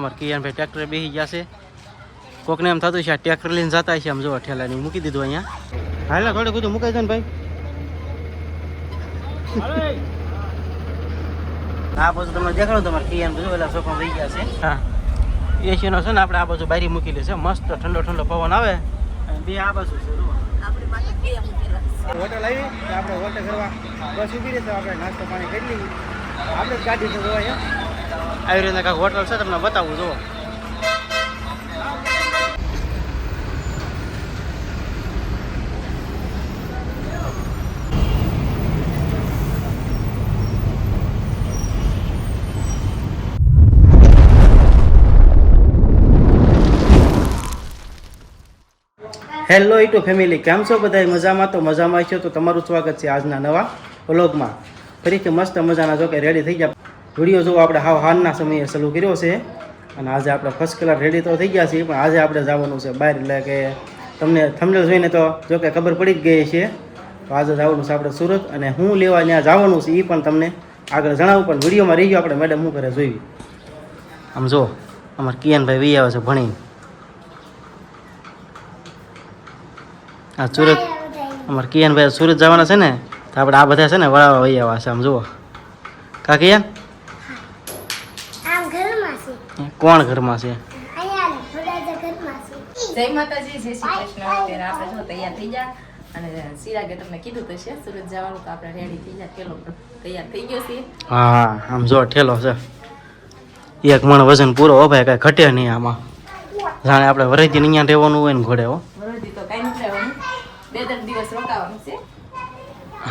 અમારે કિયાનભાઈ ટ્રેક્ટર બેસી ગયા છે. કોકને એમ થતું છે આ ટ્રેક્ટર લઈને જતા છે આમ જો ઠેલાની મૂકી દીધું અહીંયા. હાલા થોડું બધું મુકાઈ જાય ને ભાઈ. આ બાજુ તમને દેખાડો તમારે કિયાન બધું સોફા વહી ગયા છે. હા. એસીનો છે ને આપણે આ બાજુ બારી મૂકેલી છે. મસ્ત ઠંડો ઠંડો પવન આવે. અને બે આ બાજુ છે હોટલ આવી. આપણે હોટલ કરવા બસ ઊભી રહેશે આપણે નાસ્તો પાણી કરી લઈએ. આપણે ગાડી આવી રીતના કાંઈક હોટલ છે, તમને બતાવું, જુઓ. હેલો ઇટુ ફેમિલી કેમ છો બધા મજામાં? તો મજામાં છો? તો તમારું સ્વાગત છે આજના નવા વ્લોગમાં ફરીથી મસ્ત મજાના જો કે રેડી થઈ ગયા. વીડિયો જો આપણે હાવ હાલના સમયે શરૂ કર્યો છે. અને આજે આપણે ફર્સ્ટ કલર રેડી તો થઈ ગયા છીએ, પણ આજે આપણે જવાનું છે બહાર. એટલે કે તમને થંબનેલ જોઈને તો જો કે ખબર પડી જ ગઈ છે. તો આજે જવાનું છે આપણે સુરત અને હું લેવા ત્યાં જવાનું છે એ પણ તમને આગળ જણાવું. પણ વિડીયોમાં રહી ગયો આપણે મેડમ હું કરે જોઈ. આમ જો, અમારે કિયાનભાઈ વી આવે છે ભણી આ સુરત, અમારે કિયાનભાઈ સુરત જવાના છે ને, તો આપણે આ બધા છે ને વળાવા વહી આવ્યા છે. આમ જુઓ. કા કિયાન આમ ઘરમાં છે કોણ ઘરમાં છે? જય માતાજી જય શ્રી કૃષ્ણ. અત્યારે આપણે જો તૈયાર થઈ ગયા અને સિરાગે તમને કીધું તો છે સુરત જવાનું તો આપણે રેડી થઈ ગયા ઠેલો તૈયાર થઈ ગયો છે. હા આમ જો ઠેલો છે. એક મણ વજન પૂરો હો ભાઈ કાંઈ ઘટે નહીં આમાં. જાણે આપણે વરસથી અહીંયા રહેવાનું હોય ને ઘોડે હો. વરદી તો કાંઈ નથી રહેવાનું. બે ત્રણ દિવસ રોકાવાનું છે.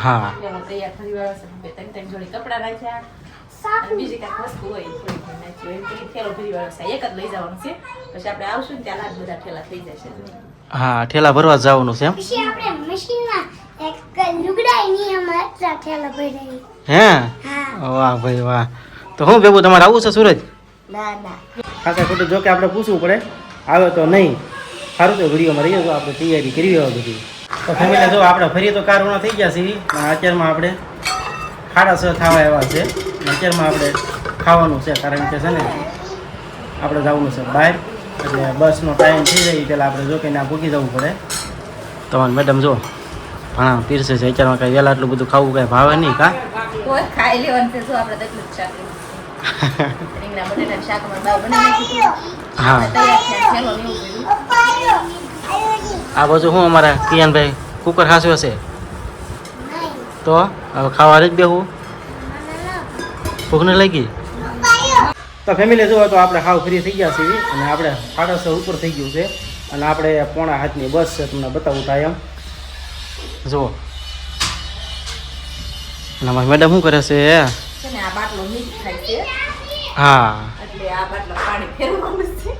હા. તૈયાર થઈ ગયો છે બે ત્રણ ત્રણ જોડી કપડાં અને બીજી કાંઈક વસ્તુ હોય થેલો ભરી વાળો એક જ લઈ જવાનું છે. પછી આપણે આવશું ને ત્યાં લાગ બધા ઠેલા થઈ જશે. હા ઠેલા ભરવા જવાનું છે એમ? પછી આપણે મશીનમાં એક લુગડાઈ ની અમાર ઠેલા ભરાઈ હે? વાહ ભાઈ વાહ. તો હું ભેગું તમારે આવું છે સુરજ ના ના. ખાસા ખોટું જો કે આપણે પૂછવું પડે. આવે તો નહીં. સારું તો વિડીયોમાં રહીએ તો આપણે તૈયારી કરી હોય બધી. તો ફેમિલી જો આપણે ફરીએ તો કારવાના થઈ ગયા છીએ અત્યારમાં આપણે સાડા છ થવા એવા છે. અત્યારમાં આપણે ખાવાનું છે કારણ કે છે ને આપણે જવાનું છે બહાર. એટલે બસનો ટાઈમ થઈ જાય પહેલાં આપણે જો કે ના ભૂકી જવું પડે. તમારે મેડમ જો ભણા પીરસે છે અત્યારમાં કાંઈ વહેલા આટલું બધું ખાવું કાંઈ ભાવે નહીં કા? ખાઈ લેવાનું છે આપણે જ હા. બધું. આ બાજુ શું અમારા કિયાનભાઈ? કુકર ખાસું છે નહીં તો હવે ખાવા જ બેહું. ભૂખને લાગી? તો ફેમિલી જુઓ તો આપણે હાવ ફ્રી થઈ ગયા છીએ અને આપણે સાડા છ ઉપર થઈ ગયું છે. અને આપણે પોણા હાથની બસ છે તમને બતાવું ટાઈમ જુઓ. અને અમારી મેડમ શું કરે છે છે ને આ બાટલો મિક્સ થાય છે. હા. બાટલો પાણી ફેરવાનું છે.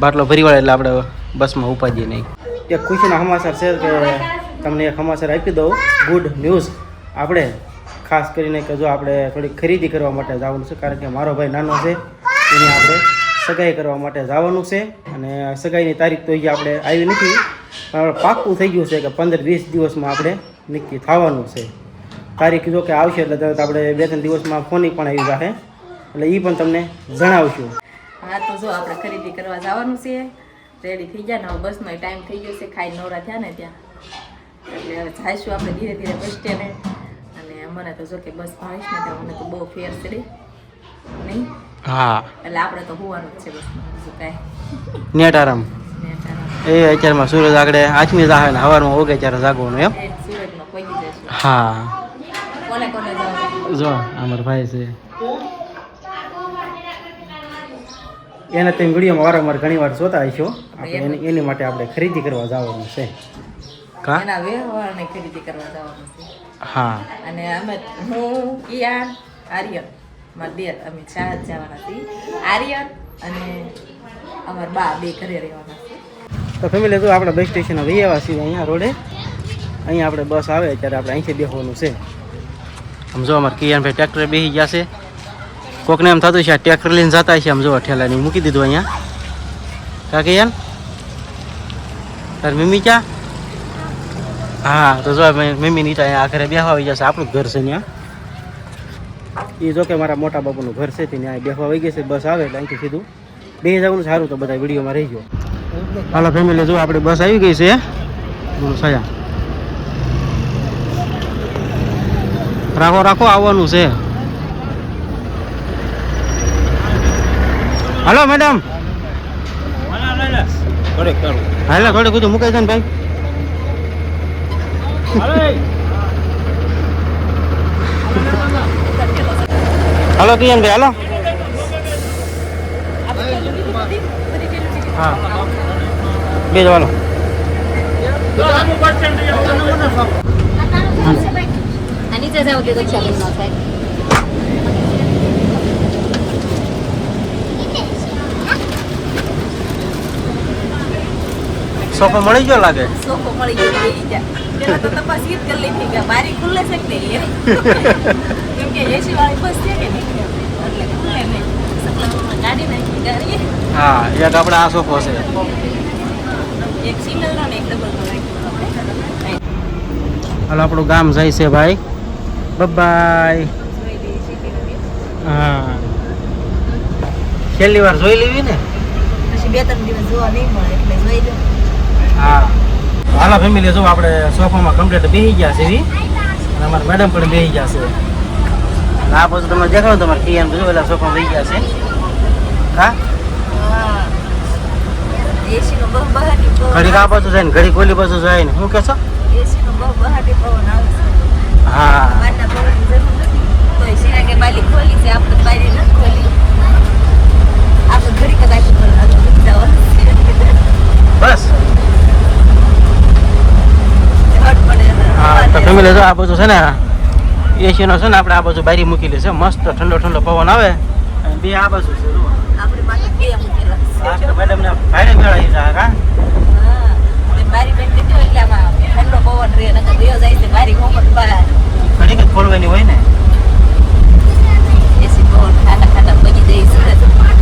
બાટલો ભરી વાળે એટલે આપણે બસમાં ઉપાડીએ નહીં. એક ખુશીના સમાચાર છે કે તમને એક સમાચાર આપી દઉં. ગુડ ન્યૂઝ આપણે ખાસ કરીને કે જો આપણે થોડી ખરીદી કરવા માટે જવાનું છે, કારણ કે મારો ભાઈ નાનો છે, એની આપણે સગાઈ કરવા માટે જવાનું છે. અને સગાઈની તારીખ તો અહીંયા આપણે આવી નથી, પણ પાક્કું થઈ ગયું છે કે પંદર વીસ દિવસમાં આપણે નક્કી થવાનું છે. તારીખ જો કે આવશે એટલે તરત આપણે બે ત્રણ દિવસમાં ફોની પણ આવી જશે એટલે એ પણ તમને જણાવશું. હા, તો જો આપણે ખરીદી કરવા જવાનું છે. રેડી થઈ ગયા ને બસનો ટાઈમ થઈ ગયો છે ખાઈ નવરા થયા ને ત્યાં. એટલે હવે જઈશું આપણે ધીરે ધીરે બસ સ્ટેન્ડે. મને તો જો કે બસ ભાવીશ ને મને તો બહુ ફેર ચડી. નહીં? હા. એટલે આપણે તો હોવાનું જ છે બસ કાંઈ. નેટ આરામ. એ અત્યારમાં સૂરજ આગળ આઠમી જાહે ને હવારમાં ઓગે ત્યારે જાગવાનું એમ. હા. કોને કોને જો અમાર ભાઈ છે. એને તેમ વિડીયોમાં વારંવાર ઘણી વાર જોતા હશો આપણે એની એની માટે આપણે ખરીદી કરવા જવાનું છે. કા? એના વ્યવહારની ખરીદી કરવા જવાનું છે. હા. અને અમે હું કિયાન આર્યન મારા બે અમે ચાર જવાના છીએ. આર્યન અને અમારા બા બે ઘરે રહેવાના છે. તો ફેમિલી તો આપણે બસ સ્ટેશન વહી આવ્યા છીએ અહીંયા રોડે. અહીંયા આપણે બસ આવે ત્યારે આપણે અહીંથી બેસવાનું છે. સમજો અમારે કિયાનભાઈ ટ્રેક્ટર બેસી ગયા છે. કોકને એમ થતું છે આ ટ્રેક્ટર લઈને જતા છે. આમ જો ઠેલાની મૂકી દીધું અહીંયા. કા કિયાન? તાર મિમી ક્યાં? હા તો જો મમ્મી નીચે આખરે બેસવા આવી જશે. આપણું ઘર છે ત્યાં. એ જો કે મારા મોટા બાપુનું ઘર છે ત્યાં બેસવા આવી ગઈ છે. બસ આવે એટલે અહીંથી સીધું. બે જવાનું સારું તો બધા વિડીયોમાં રહી ગયો. હાલો ફેમિલી જો આપણે બસ આવી ગઈ છે. સયા. રાખો રાખો આવવાનું છે. હાલો મેડમ હાલે થોડે કીધું મુકાઈ છે ને ભાઈ. હાલો. કિયન ભાઈ હાલો. હા. બે જવાનો ન થાય સોફો મળી ગયો લાગે? સોફો મળી ગયો પેલા તો તપાસ ઈ જ કરી લીધી કે બારી ખુલ્લે છે કે નહીં કેમ કે એસી વાળી બસ છે કે નહીં? એટલે ખુલ્લે નહીં. ગાડી નાખી ગાડીએ હા એક આપણે આ સોફો છે. એક સિંગલ નો ને એક ડબલ નો હાલ આપણું ગામ જાય છે ભાઈ. બાય જોઈ લઈએ સિટીનો view. હા. છેલ્લી વાર જોઈ લેવી ને? પછી બે ત્રણ દિવસ જોવા નહીં મળે એટલે જોઈ લો. હા. હાલો ફેમિલી જો આપણે સોફામાં કમ્પ્લીટ બેસી ગયા છે એવી અને અમારા મેડમ પણ બેસી ગયા છે. આ પછી તમે દેખાડો તમારે કિયાન બધું પેલા સોફા બેસી ગયા છે. હા? ઘડીક આ બાજુ જાય ને ઘડીક ઓલી પાછું જાય ને. શું છે? હા બહારના પવનની જરૂર નથી તોય શીરા કે બાલી ખોલી છે આપણે બારી નથી ખોલી આપણે ઘડી કદાચ ઉપર આગળ વધી જવાનું છે. બસ હટ પડે હા તો ફેમિલી જો આ બાજુ છે ને એસીનો છે ને આપણે આ બાજુ બારી મૂકેલી છે. મસ્ત ઠંડો ઠંડો પવન આવે. અને બે આ બાજુ છે. મેડમને ભારે મેળાવી છે હા. ઠંડો પવન રહે નકર જાય છે બારી ઘોંઘટ બહાર. ઘડીક જ ખોલવાની હોય ને. એસી પવન ઠાંડા બની જાય છે.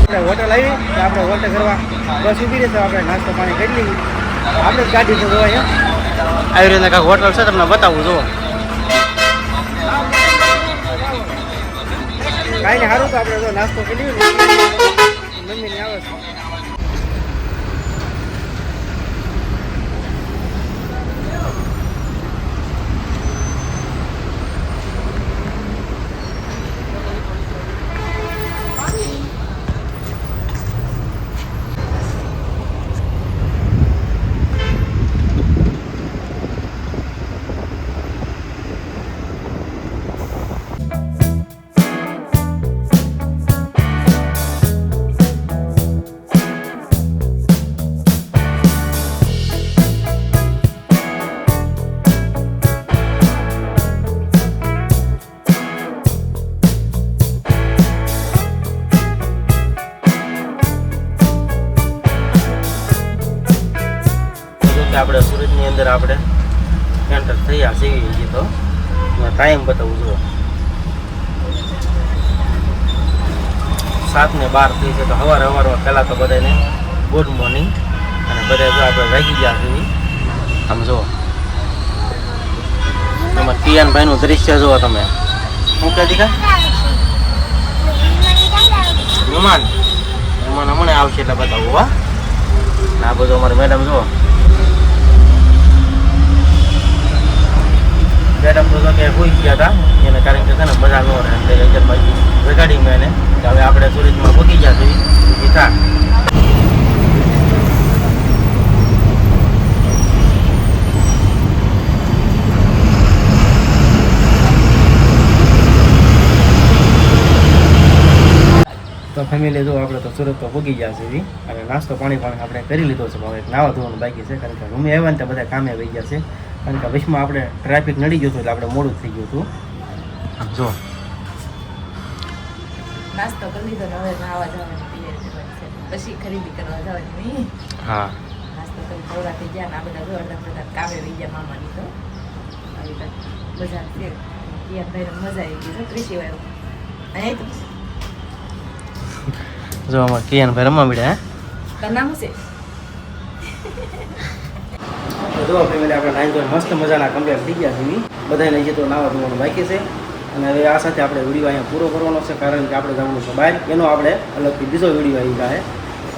આપણે હોટલ આવી આપણે હોટલ કરવા બસ ઊભી રહેશે આપણે નાસ્તો પાણી કરી લઈએ. આપણે જ ગાડી છે જોવા આવી રીતે કાંઈક હોટલ છે તમને બતાવું જુઓ. કાંઈ સારું તો આપણે જો નાસ્તો કરી લઈએ ને. આવે આપણે સુરતની અંદર આપણે એન્ટર થયા છીએ તો. ટાઈમ બતાવું જુઓ સાત ને બાર થઈ છે તો સવારે સવારમાં પહેલાં તો બધાને ગુડ મોર્નિંગ અને બધા જો આપણે વાગી ગયા છીએ. આમ જુઓ. તમારે કિયાનભાઈનું દ્રશ્ય જુઓ તમે. શું કહે દીકા? વિમાન હમણાં આવશે એટલે બતાવું હા. આ બધું અમારે મેડમ જુઓ. મેડમ તો જો કે હોઈ ગયા હતા એને કારણ કે છે ને મજા ન રહે એટલે બાજુ વગાડી મેં એને કે હવે આપણે સુરતમાં પહોંચી ગયા છીએ એ થા તો ફેમિલી જો આપણે તો સુરત તો ભોગી ગયા છે અને નાસ્તો પાણી પણ આપણે કરી લીધો છે. હવે નાવા ધોવાનું બાકી છે. કારણ કે રૂમે આવ્યા ને બધા કામે આવી ગયા છે. કારણ કે વચમાં આપણે ટ્રાફિક નડી ગયું હતું એટલે આપણે મોડું થઈ ગયું હતું. જો. નાસ્તો કરી લીધો ને હવે નાવા જવાની પછી. ખરીદી કરવા જવાની નહીં હા. નાસ્તો કરી નવરા ગયા ને આ બધા જો અડધા બધા કામે વહી ગયા મામાની તો. આવી બજાર છે. કિયા ભાઈને મજા આવી ગઈ છે કૃષિ વાળો અહીં તો જો અમારે કિયાનભાઈ રમવા મળ્યા તારું નામ શું છે? જો ફેમિલી આપણે નાઈ ધોઈને મસ્ત મજાના કમ્પ્લેટ થઈ ગયા છે બધાને લઈ તો નાવા ધોવાનું બાકી છે. અને હવે આ સાથે આપણે વીડિયો અહીંયા પૂરો કરવાનો છે, કારણ કે આપણે જવાનું છે બહાર. એનો આપણે અલગથી બીજો વીડિયો આવી જાય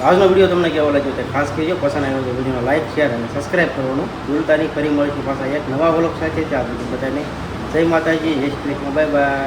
આજનો વીડિયો તમને કેવો લાગ્યો તે ખાસ કહેજો. પસંદ આવ્યો તો વિડીયોનો લાઇક શેર અને સબસ્ક્રાઈબ કરવાનું ભૂલતા નહીં. ફરી મળીશું પાછા એક નવા વ્લોગ સાથે. ત્યાં બધાને જય માતાજી, જય શ્રી કૃષ્ણ. Bye bye